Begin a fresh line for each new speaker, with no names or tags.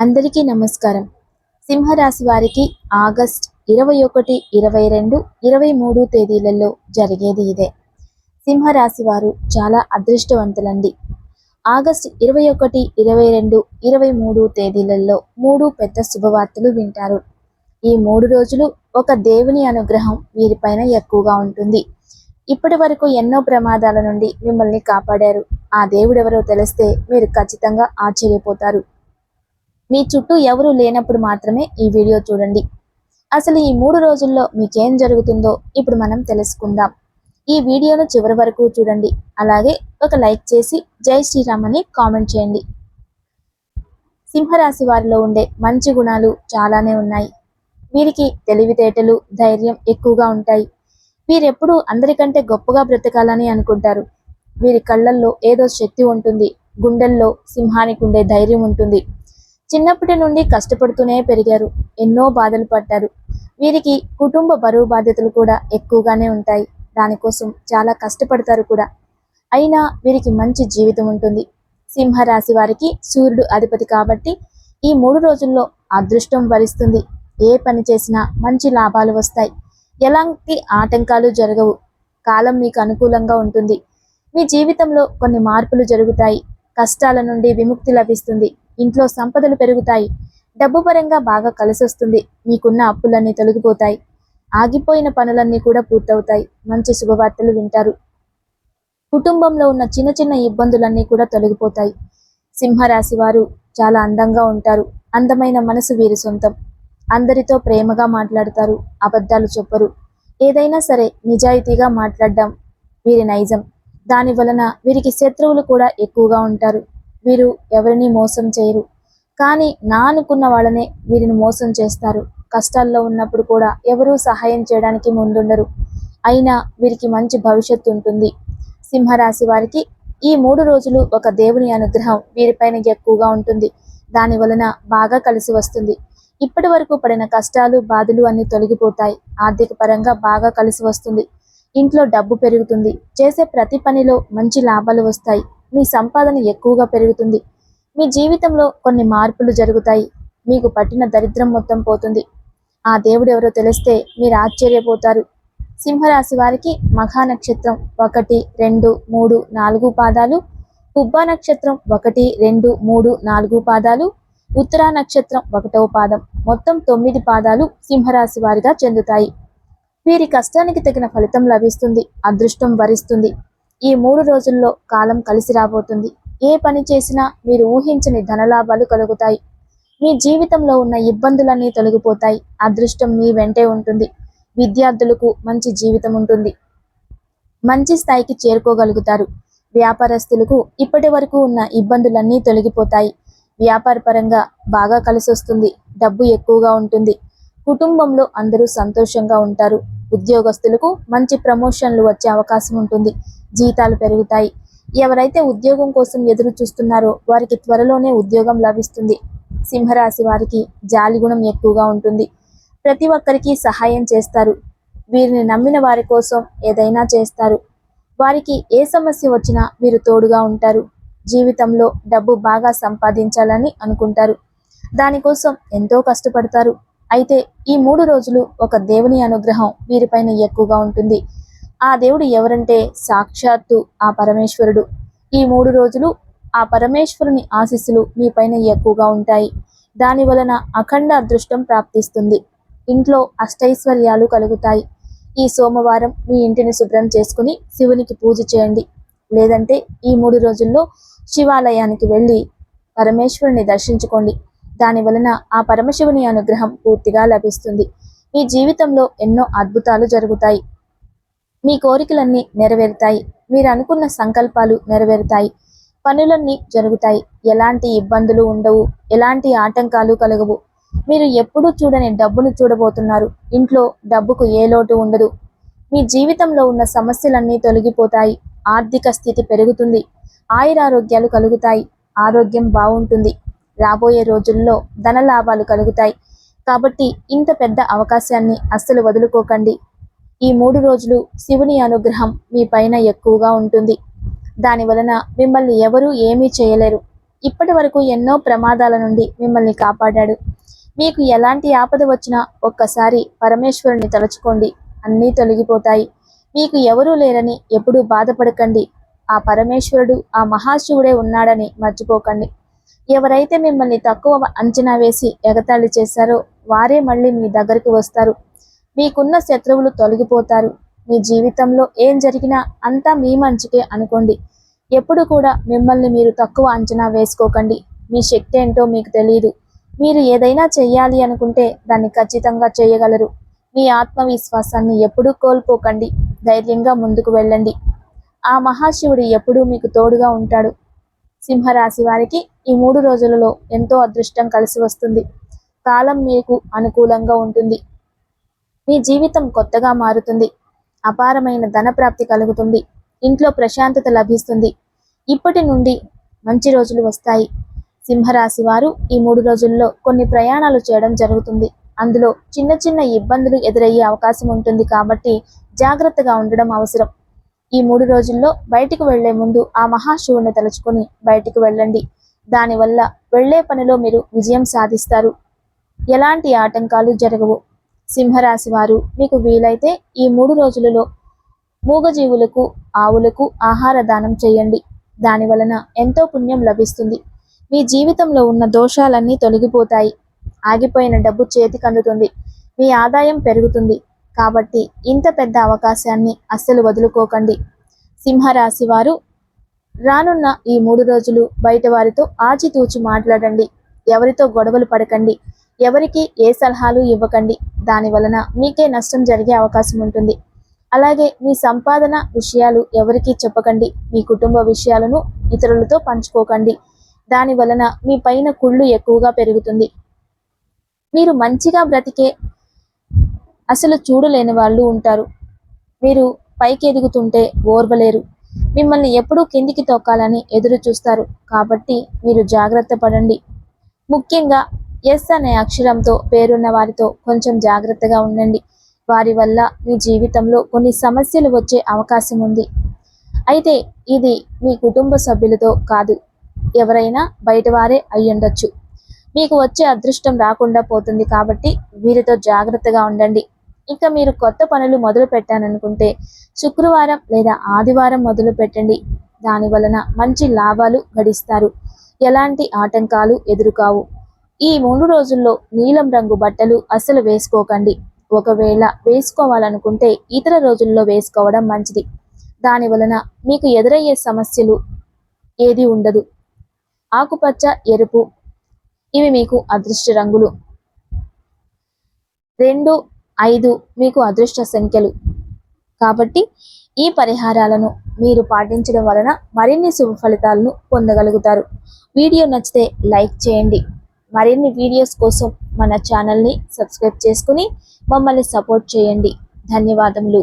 అందరికీ నమస్కారం. సింహరాశి వారికి ఆగస్ట్ ఇరవై ఒకటి ఇరవై రెండు ఇరవై మూడు తేదీలలో జరిగేది ఇదే. సింహరాశి వారు చాలా అదృష్టవంతులండి. ఆగస్ట్ ఇరవై ఒకటి ఇరవై రెండు ఇరవై మూడు తేదీలలో మూడు పెద్ద శుభవార్తలు వింటారు. ఈ మూడు రోజులు ఒక దేవుని అనుగ్రహం వీరిపైన ఎక్కువగా ఉంటుంది. ఇప్పటి వరకు ఎన్నో ప్రమాదాల నుండి మిమ్మల్ని కాపాడారు. ఆ దేవుడెవరో తెలిస్తే మీరు ఖచ్చితంగా ఆశ్చర్యపోతారు. మీ చుట్టూ ఎవరూ లేనప్పుడు మాత్రమే ఈ వీడియో చూడండి. అసలు ఈ మూడు రోజుల్లో మీకేం జరుగుతుందో ఇప్పుడు మనం తెలుసుకుందాం. ఈ వీడియోను చివరి వరకు చూడండి. అలాగే ఒక లైక్ చేసి జై శ్రీరామ్ అని కామెంట్ చేయండి. సింహరాశి వారిలో ఉండే మంచి గుణాలు చాలానే ఉన్నాయి. వీరికి తెలివితేటలు ధైర్యం ఎక్కువగా ఉంటాయి. వీరెప్పుడూ అందరికంటే గొప్పగా బ్రతకాలని అనుకుంటారు. వీరి కళ్ళల్లో ఏదో శక్తి ఉంటుంది. గుండెల్లో సింహానికి ఉండే ధైర్యం ఉంటుంది. చిన్నప్పటి నుండి కష్టపడుతూనే పెరిగారు. ఎన్నో బాధలు పడ్డారు. వీరికి కుటుంబ బరువు బాధ్యతలు కూడా ఎక్కువగానే ఉంటాయి. దానికోసం చాలా కష్టపడతారు కూడా. అయినా వీరికి మంచి జీవితం ఉంటుంది. సింహరాశి వారికి సూర్యుడు అధిపతి కాబట్టి ఈ మూడు రోజుల్లో అదృష్టం వరిస్తుంది. ఏ పని చేసినా మంచి లాభాలు వస్తాయి. ఎలాంటి ఆటంకాలు జరగవు. కాలం మీకు అనుకూలంగా ఉంటుంది. మీ జీవితంలో కొన్ని మార్పులు జరుగుతాయి. కష్టాల నుండి విముక్తి లభిస్తుంది. ఇంట్లో సంపదలు పెరుగుతాయి. డబ్బు పరంగా బాగా కలిసొస్తుంది. మీకున్న అప్పులన్నీ తొలగిపోతాయి. ఆగిపోయిన పనులన్నీ కూడా పూర్తవుతాయి. మంచి శుభవార్తలు వింటారు. కుటుంబంలో ఉన్న చిన్న చిన్న ఇబ్బందులన్నీ కూడా తొలగిపోతాయి. సింహరాశి వారు చాలా అందంగా ఉంటారు. అందమైన మనసు వీరి సొంతం. అందరితో ప్రేమగా మాట్లాడతారు. అబద్ధాలు చెప్పరు. ఏదైనా సరే నిజాయితీగా మాట్లాడడం వీరి నైజం. దాని వలన వీరికి శత్రువులు కూడా ఎక్కువగా ఉంటారు. వీరు ఎవరిని మోసం చేయరు. కానీ నా అనుకున్న వాళ్ళనే వీరిని మోసం చేస్తారు. కష్టాల్లో ఉన్నప్పుడు కూడా ఎవరూ సహాయం చేయడానికి ముందుండరు. అయినా వీరికి మంచి భవిష్యత్తు ఉంటుంది. సింహరాశి వారికి ఈ మూడు రోజులు ఒక దేవుని అనుగ్రహం వీరిపైన ఎక్కువగా ఉంటుంది. దాని వలన బాగా కలిసి వస్తుంది. ఇప్పటి వరకు పడిన కష్టాలు బాధలు అన్ని తొలగిపోతాయి. ఆర్థిక పరంగా బాగా కలిసి వస్తుంది. ఇంట్లో డబ్బు పెరుగుతుంది. చేసే ప్రతి పనిలో మంచి లాభాలు వస్తాయి. మీ సంపాదన ఎక్కువగా పెరుగుతుంది. మీ జీవితంలో కొన్ని మార్పులు జరుగుతాయి. మీకు పట్టిన దరిద్రం మొత్తం పోతుంది. ఆ దేవుడు ఎవరో తెలిస్తే మీరు ఆశ్చర్యపోతారు. సింహరాశి వారికి మఖా నక్షత్రం ఒకటి రెండు మూడు నాలుగు పాదాలు పుబ్బా నక్షత్రం ఒకటి రెండు మూడు నాలుగు పాదాలు ఉత్తరా నక్షత్రం ఒకటవ పాదం. మొత్తం తొమ్మిది పాదాలు సింహరాశి వారిగా చెందుతాయి. వీరి కష్టానికి తగిన ఫలితం లభిస్తుంది అదృష్టం వరిస్తుంది. ఈ మూడు రోజుల్లో కాలం కలిసి రాబోతుంది. ఏ పని చేసినా మీరు ఊహించని ధనలాభాలు కలుగుతాయి. మీ జీవితంలో ఉన్న ఇబ్బందులన్నీ తొలగిపోతాయి. అదృష్టం మీ వెంటే ఉంటుంది. విద్యార్థులకు మంచి జీవితం ఉంటుంది. మంచి స్థాయికి చేరుకోగలుగుతారు. వ్యాపారస్తులకు ఇప్పటి వరకు ఉన్న ఇబ్బందులన్నీ తొలగిపోతాయి. వ్యాపార పరంగా బాగా కలిసి వస్తుంది. డబ్బు ఎక్కువగా ఉంటుంది. కుటుంబంలో అందరూ సంతోషంగా ఉంటారు. ఉద్యోగస్తులకు మంచి ప్రమోషన్లు వచ్చే అవకాశం ఉంటుంది. జీతాలు పెరుగుతాయి. ఎవరైతే ఉద్యోగం కోసం ఎదురు చూస్తున్నారో వారికి త్వరలోనే ఉద్యోగం లభిస్తుంది. సింహరాశి వారికి జాలి గుణం ఎక్కువగా ఉంటుంది. ప్రతి ఒక్కరికి సహాయం చేస్తారు. వీరిని నమ్మిన వారి కోసం ఏదైనా చేస్తారు. వారికి ఏ సమస్య వచ్చినా వీరు తోడుగా ఉంటారు. జీవితంలో డబ్బు బాగా సంపాదించాలని అనుకుంటారు. దానికోసం ఎంతో కష్టపడతారు. అయితే ఈ మూడు రోజులు ఒక దేవుని అనుగ్రహం వీరిపైన ఎక్కువగా ఉంటుంది. ఆ దేవుడు ఎవరంటే సాక్షాత్తు ఆ పరమేశ్వరుడు. ఈ మూడు రోజులు ఆ పరమేశ్వరుని ఆశీస్సులు మీ పైన ఎక్కువగా ఉంటాయి. దాని వలన అఖండ అదృష్టం ప్రాప్తిస్తుంది. ఇంట్లో అష్టైశ్వర్యాలు కలుగుతాయి. ఈ సోమవారం మీ ఇంటిని శుభ్రం చేసుకుని శివునికి పూజ చేయండి. లేదంటే ఈ మూడు రోజుల్లో శివాలయానికి వెళ్ళి పరమేశ్వరుని దర్శించుకోండి. దాని వలన ఆ పరమశివుని అనుగ్రహం పూర్తిగా లభిస్తుంది. మీ జీవితంలో ఎన్నో అద్భుతాలు జరుగుతాయి. మీ కోరికలన్నీ నెరవేరుతాయి. మీరు అనుకున్న సంకల్పాలు నెరవేరుతాయి. పనులన్నీ జరుగుతాయి. ఎలాంటి ఇబ్బందులు ఉండవు. ఎలాంటి ఆటంకాలు కలగవు. మీరు ఎప్పుడూ చూడని డబ్బును చూడబోతున్నారు. ఇంట్లో డబ్బుకు ఏ లోటు ఉండదు. మీ జీవితంలో ఉన్న సమస్యలన్నీ తొలగిపోతాయి. ఆర్థిక స్థితి పెరుగుతుంది. ఆయురారోగ్యాలు కలుగుతాయి. ఆరోగ్యం బాగుంటుంది. రాబోయే రోజుల్లో ధన లాభాలు కలుగుతాయి. కాబట్టి ఇంత పెద్ద అవకాశాన్ని అస్సలు వదులుకోకండి. ఈ మూడు రోజులు శివుని అనుగ్రహం మీ పైన ఎక్కువగా ఉంటుంది. దాని వలన మిమ్మల్ని ఎవరూ ఏమీ చేయలేరు. ఇప్పటి వరకు ఎన్నో ప్రమాదాల నుండి మిమ్మల్ని కాపాడాడు. మీకు ఎలాంటి ఆపద వచ్చినా ఒక్కసారి పరమేశ్వరుని తలుచుకోండి. అన్నీ తొలగిపోతాయి. మీకు ఎవరూ లేరని ఎప్పుడూ బాధపడకండి. ఆ పరమేశ్వరుడు ఆ మహాశివుడే ఉన్నాడని మర్చిపోకండి. ఎవరైతే మిమ్మల్ని తక్కువ అంచనా వేసి ఎగతాళి చేశారో వారే మళ్ళీ మీ దగ్గరికి వస్తారు. మీకున్న శత్రువులు తొలగిపోతారు. మీ జీవితంలో ఏం జరిగినా అంతా మీ మంచికే అనుకోండి. ఎప్పుడు కూడా మిమ్మల్ని మీరు తక్కువ అంచనా వేసుకోకండి. మీ శక్తి ఏంటో మీకు తెలియదు మీరు ఏదైనా చేయాలి అనుకుంటే దాన్ని ఖచ్చితంగా చేయగలరు. మీ ఆత్మవిశ్వాసాన్ని ఎప్పుడూ కోల్పోకండి. ధైర్యంగా ముందుకు వెళ్ళండి. ఆ మహాశివుడు ఎప్పుడూ మీకు తోడుగా ఉంటాడు. సింహరాశి వారికి ఈ మూడు రోజులలో ఎంతో అదృష్టం కలిసి వస్తుంది. కాలం మీకు అనుకూలంగా ఉంటుంది. మీ జీవితం కొత్తగా మారుతుంది. అపారమైన ధన ప్రాప్తి కలుగుతుంది. ఇంట్లో ప్రశాంతత లభిస్తుంది. ఇప్పటి నుండి మంచి రోజులు వస్తాయి. సింహరాశి వారు ఈ మూడు రోజుల్లో కొన్ని ప్రయాణాలు చేయడం జరుగుతుంది. అందులో చిన్న చిన్న ఇబ్బందులు ఎదురయ్యే అవకాశం ఉంటుంది కాబట్టి జాగ్రత్తగా ఉండడం అవసరం. ఈ మూడు రోజుల్లో బయటికి వెళ్ళే ముందు ఆ మహాశివుని తలుచుకొని బయటికి వెళ్ళండి. దానివల్ల వెళ్ళే పనిలో మీరు విజయం సాధిస్తారు. ఎలాంటి ఆటంకాలు జరగవు. సింహరాశి వారు మీకు వీలైతే ఈ మూడు రోజులలో మూగజీవులకు ఆవులకు ఆహార దానం చేయండి. దాని వలన ఎంతో పుణ్యం లభిస్తుంది. మీ జీవితంలో ఉన్న దోషాలన్నీ తొలగిపోతాయి. ఆగిపోయిన డబ్బు చేతికి అందుతుంది. మీ ఆదాయం పెరుగుతుంది. కాబట్టి ఇంత పెద్ద అవకాశాన్ని అస్సలు వదులుకోకండి. సింహరాశి వారు రానున్న ఈ మూడు రోజులు బయట వారితో ఆచితూచి మాట్లాడండి. ఎవరితో గొడవలు పడకండి. ఎవరికి ఏ సలహాలు ఇవ్వకండి. దాని వలన మీకే నష్టం జరిగే అవకాశం ఉంటుంది. అలాగే మీ సంపాదన విషయాలు ఎవరికీ చెప్పకండి. మీ కుటుంబ విషయాలను ఇతరులతో పంచుకోకండి. దాని వలన మీ పైన కుళ్ళు ఎక్కువగా పెరుగుతుంది. మీరు మంచిగా బ్రతికే అసలు చూడలేని వాళ్ళు ఉంటారు. మీరు పైకి ఎదుగుతుంటే ఓర్వలేరు. మిమ్మల్ని ఎప్పుడూ కిందికి తొక్కాలని ఎదురు చూస్తారు కాబట్టి మీరు జాగ్రత్త పడండి. ముఖ్యంగా ఎస్ అనే అక్షరంతో పేరున్న వారితో కొంచెం జాగ్రత్తగా ఉండండి. వారి వల్ల మీ జీవితంలో కొన్ని సమస్యలు వచ్చే అవకాశం ఉంది. అయితే ఇది మీ కుటుంబ సభ్యులతో కాదు. ఎవరైనా బయట వారే అయ్యుండొచ్చు మీకు వచ్చే అదృష్టం రాకుండా పోతుంది కాబట్టి వీరితో జాగ్రత్తగా ఉండండి. ఇంకా మీరు కొత్త పనులు మొదలు పెట్టాలనుకుంటే శుక్రవారం లేదా ఆదివారం మొదలు పెట్టండి. దాని వలన మంచి లాభాలు గడిస్తారు. ఎలాంటి ఆటంకాలు ఎదురుకావు. ఈ మూడు రోజుల్లో నీలం రంగు బట్టలు అస్సలు వేసుకోకండి. ఒకవేళ వేసుకోవాలనుకుంటే ఇతర రోజుల్లో వేసుకోవడం మంచిది. దాని వలన మీకు ఎదురయ్యే సమస్యలు ఏది ఉండదు. ఆకుపచ్చ ఎరుపు ఇవి మీకు అదృష్ట రంగులు. రెండు ఐదు మీకు అదృష్ట సంఖ్యలు. కాబట్టి ఈ పరిహారాలను మీరు పాటించడం వలన మరిన్ని శుభ ఫలితాలను పొందగలుగుతారు. వీడియో నచ్చితే లైక్ చేయండి. మరిన్ని వీడియోస్ కోసం మన ఛానల్ని సబ్స్క్రైబ్ చేసుకుని మమ్మల్ని సపోర్ట్ చేయండి. ధన్యవాదములు.